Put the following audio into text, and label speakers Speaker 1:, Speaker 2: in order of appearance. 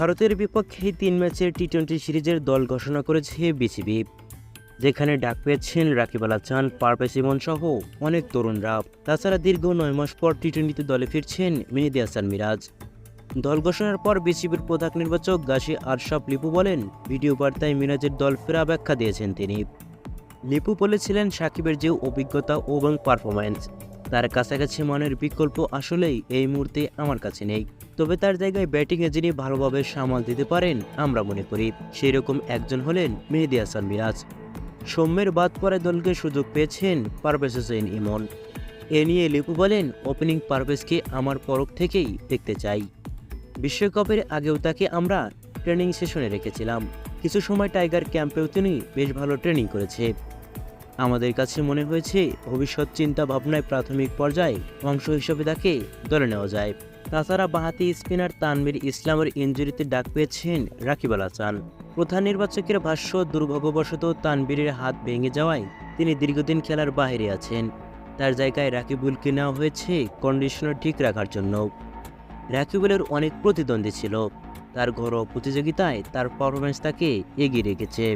Speaker 1: ভারতের বিপক্ষে তিন ম্যাচের টি টোয়েন্টি সিরিজের দল ঘোষণা করেছে বিসিবি, যেখানে ডাক পেয়েছেন রাকিব আল হাসান, পারভেজ সহ অনেক তরুণরা। তাছাড়া দীর্ঘ নয় মাস পর টি টোয়েন্টিতে দলে ফিরছেন মেহেদি হাসান মিরাজ। দল ঘোষণার পর বিসিবির প্রধান নির্বাচক গাশি আরশাফ লিপু বলেন, ভিডিও বার্তায় মিরাজের দল ফেরা ব্যাখ্যা দিয়েছেন তিনি। লিপু বলেছিলেন, সাকিবের যে অভিজ্ঞতা এবং পারফরম্যান্স তার কাছাকাছি মানের বিকল্প আসলেই এই মুহূর্তে আমার কাছে নেই। তবে তার জায়গায় ব্যাটিংয়ে যিনি ভালোভাবে সামাল দিতে পারেন, আমরা মনে করি সেই রকম একজন হলেন মেহেদি হাসান মিরাজ। সৌম্যের বাদ পরে দলকে সুযোগ পেয়েছেন পারভেজ হোসেন ইমন। এ নিয়ে লিপু বলেন ওপেনিং পারভেজকে আমার পরক থেকেই দেখতে চাই। বিশ্বকাপের আগেও তাকে আমরা ট্রেনিং সেশনে রেখেছিলাম। কিছু সময় টাইগার ক্যাম্পেও তিনি বেশ ভালো ট্রেনিং করেছে। আমাদের কাছে মনে হয়েছে ভবিষ্যৎ চিন্তা ভাবনায় প্রাথমিক পর্যায়ে অংশ হিসেবে তাকে দলে নেওয়া যায়। তাছাড়া বাহাতি স্পিনার তানভীর ইসলামের ইঞ্জুরিতে ডাক পেয়েছেন রাকিব আল প্রধান নির্বাচকের ভাষ্য, দুর্ভাগ্যবশত তানবীরের হাত ভেঙে যাওয়ায় তিনি দীর্ঘদিন খেলার বাইরে আছেন। তার জায়গায় রাকিবুলকে নেওয়া হয়েছে কন্ডিশনার ঠিক রাখার জন্য। রাকিবুলের অনেক প্রতিদ্বন্দ্বী ছিল। তার ঘরোয়া প্রতিযোগিতায় তার পারফরমেন্স তাকে এগিয়ে রেখেছে।